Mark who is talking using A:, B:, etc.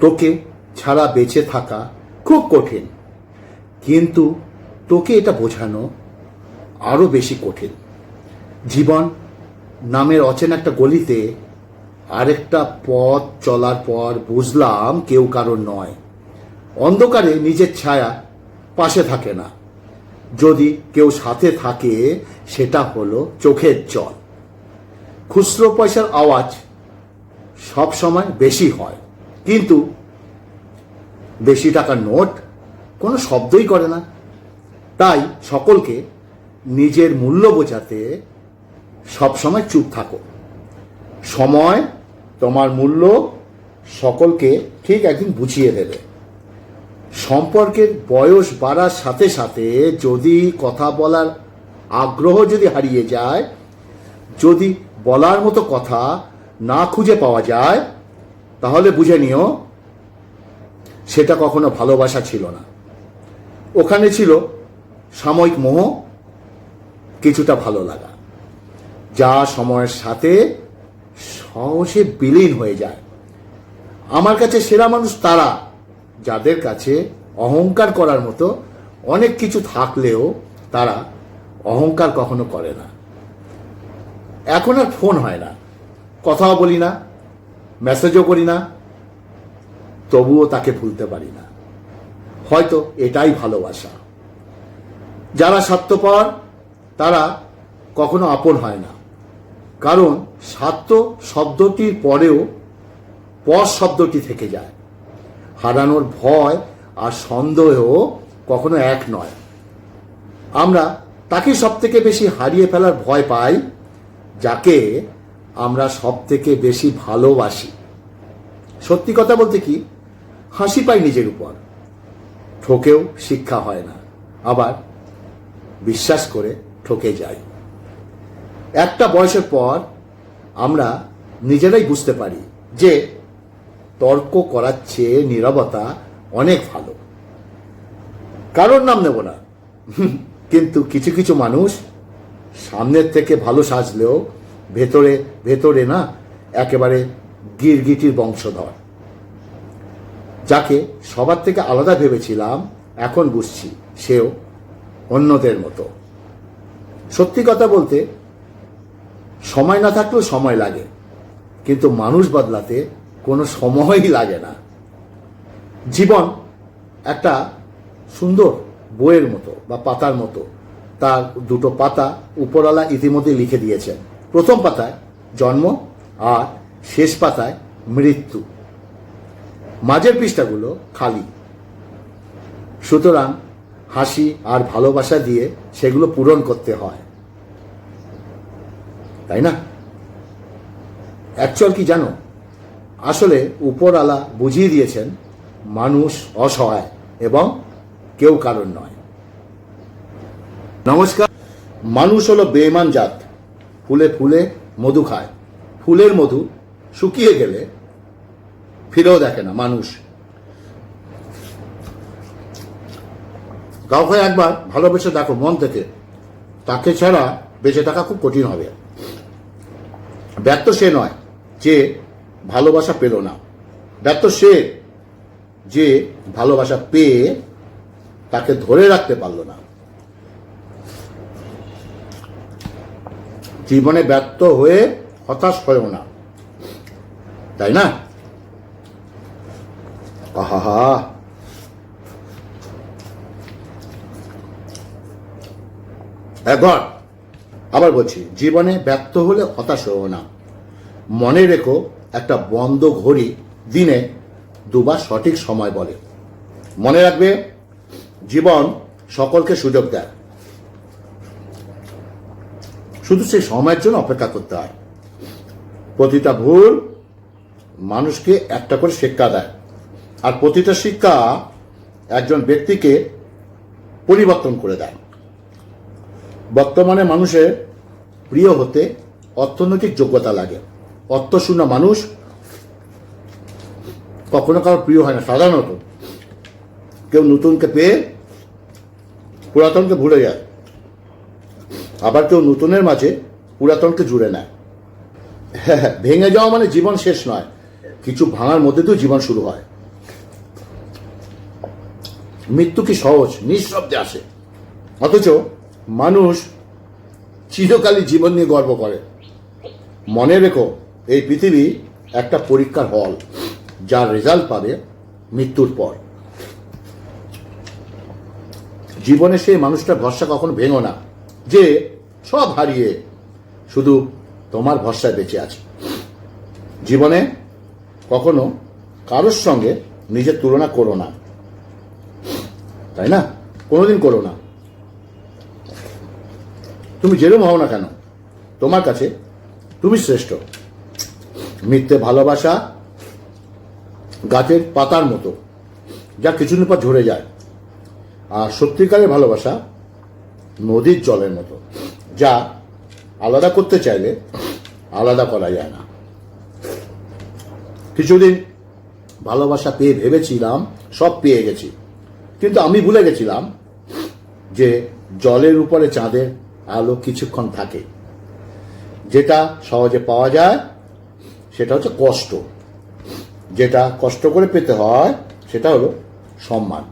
A: তোকে ছাড়া বেঁচে থাকা খুব কঠিন। কিন্তু তোকে এটা বোঝানো আরও বেশি কঠিন। জীবন নামের অচেনা একটা গলিতে আরেকটা পথ চলার পর বুঝলাম কেউ কারোর নয়। অন্ধকারে নিজের ছায়া পাশে থাকে না। যদি কেউ সাথে থাকে, সেটা হলো চোখের জল। খুচরো পয়সার আওয়াজ সব সময় বেশি হয়। কিন্তু বেশি টাকার নোট কোনো শব্দই করে না। তাই সকলকে নিজের মূল্য বোঝাতে সবসময় চুপ থাকো। সময় তোমার মূল্য সকলকে ঠিক একদিন বুঝিয়ে দেবে। সম্পর্কের বয়স বাড়ার সাথে সাথে যদি কথা বলার আগ্রহ যদি হারিয়ে যায়, যদি বলার মতো কথা না খুঁজে পাওয়া যায় তাহলে বুঝে নিও, সেটা কখনো ভালোবাসা ছিল না। ওখানে ছিল সাময়িক মোহ, কিছুটা ভালো লাগা, যা সময়ের সাথে সহজে বিলীন হয়ে যায়। আমার কাছে সেরা মানুষ তারা, যাদের কাছে অহংকার করার মতো অনেক কিছু থাকলেও তারা অহংকার কখনো করে না। এখন আর ফোন হয় না, কথাও বলি না মেসেজও করি না, তবুও তাকে ভুলতে পারি না। হয়তো এটাই ভালোবাসা। যারা স্বার্থপর, তারা কখনো আপন হয় না। কারণ স্বার্থ শব্দটির পরেও পর শব্দটি থেকে যায়। হারানোর ভয় আর সন্দেহ কখনো এক নয়। আমরা তাকে সব থেকে বেশি হারিয়ে ফেলার ভয় পাই, যাকে আমরা সব থেকে বেশি ভালোবাসি। সত্যি কথা বলতে কি, হাসি পাই নিজের উপর। ঠকেও শিক্ষা হয় না, আবার বিশ্বাস করে ঠকে যাই। একটা বয়সের পর আমরা নিজেরাই বুঝতে পারি যে তর্ক করার চেয়ে নীরবতা অনেক ভালো। কারোর নাম নেব না। কিন্তু কিছু কিছু মানুষ সামনের থেকে ভালো সাজলেও ভেতরে ভেতরে না, একেবারে গিরগিটির বংশধর। যাকে সবার থেকে আলাদা ভেবেছিলাম, এখন বুঝছি, সেও অন্যদের মতো। সত্যি কথা বলতে, সময় না থাকলেও সময় লাগে, কিন্তু মানুষ বদলাতে কোনো সময়ই লাগে না। জীবন একটা সুন্দর বইয়ের মতো বা পাতার মতো, তার দুটো পাতা উপরওয়ালা ইতিমধ্যে লিখে দিয়েছেন। প্রথম পাতায় জন্ম আর শেষ পাতায় মৃত্যু। মাঝের পৃষ্ঠাগুলো খালি। সুতরাং হাসি আর ভালোবাসা দিয়ে সেগুলো পূরণ করতে হয়। তাই না? অ্যাকচুয়াল কি জানো? আসলে উপরওয়ালা বুঝিয়ে দিয়েছেন, মানুষ অসহায় এবং কেউ কারণ নয়। নমস্কার, মানুষ হলো বেমান জাত। ফুলে ফুলে মধু খায়। ফুলের মধু শুকিয়ে গেলে ফিরেও দেখে না মানুষ। কাউকে একবার ভালোবেসে দেখো মন থেকে। তাকে ছাড়া বেঁচে থাকা খুব কঠিন হবে। ব্যর্থ সে নয় যে ভালোবাসা পেল না। ব্যর্থ সে যে ভালোবাসা পেয়ে তাকে ধরে রাখতে পারল না। জীবনে ব্যর্থ হয়ে হতাশ হয়েও না। তাই না? আহা একবার আবার বলছি, জীবনে ব্যর্থ হলে হতাশ হও না। মনে রেখো, একটা বন্ধ ঘড়ি দিনে দুবার সঠিক সময় বলে। মনে রাখবে, জীবন সকলকে সুযোগ দেয়। শুধু সেই সময়ের জন্য অপেক্ষা করতে হয়। প্রতিটা ভুল মানুষকে একটা করে শিক্ষা দেয়। আর প্রতিটা শিক্ষা একজন ব্যক্তিকে পরিবর্তন করে দেয়। বর্তমানে মানুষের প্রিয় হতে অর্থনৈতিক যোগ্যতা লাগে। অর্থশূন্য মানুষ কখনো কারও প্রিয় হয় না সাধারণত। কেউ নতুনকে পেয়ে পুরাতনকে ভুলে যায়। আবার কেউ নতুনের মাঝে পুরাতনকে জুড়ে নেয়। হ্যাঁ হ্যাঁ ভেঙে যাওয়া মানে জীবন শেষ নয়। কিছু ভাঙার মধ্যে তো জীবন শুরু হয়। মৃত্যু কি সহজ? নিঃশব্দে আসে। অথচ মানুষ চিরকালই জীবন নিয়ে গর্ব করে। মনে রেখো, এই পৃথিবী একটা পরীক্ষার হল, যার রেজাল্ট পাবে মৃত্যুর পর। জীবনে সেই মানুষটার ভরসা কখনো ভেঙো না। যে সব হারিয়ে শুধু তোমার ভরসায় বেঁচে আছে। জীবনে কখনো কারোর সঙ্গে নিজের তুলনা করো না। তাই না? কোনোদিন করো না। তুমি যেরকম হও না কেন, তোমার কাছে তুমি শ্রেষ্ঠ। মিথ্যে ভালোবাসা গাছের পাতার মতো যা কিছুদিন পর ঝরে যায়। আর সত্যিকারের ভালোবাসা নদীর জলের মতো, যা আলাদা করতে চাইলে আলাদা করা যায় না। কিছুদিন ভালোবাসা পেয়ে ভেবেছিলাম, সব পেয়ে গেছি। কিন্তু আমি ভুলে গেছিলাম যে জলের উপরে চাঁদের আলো কিছুক্ষণ থাকে। যেটা সহজে পাওয়া যায়, সেটা হচ্ছে কষ্ট। যেটা কষ্ট করে পেতে হয়, সেটা হলো সম্মান।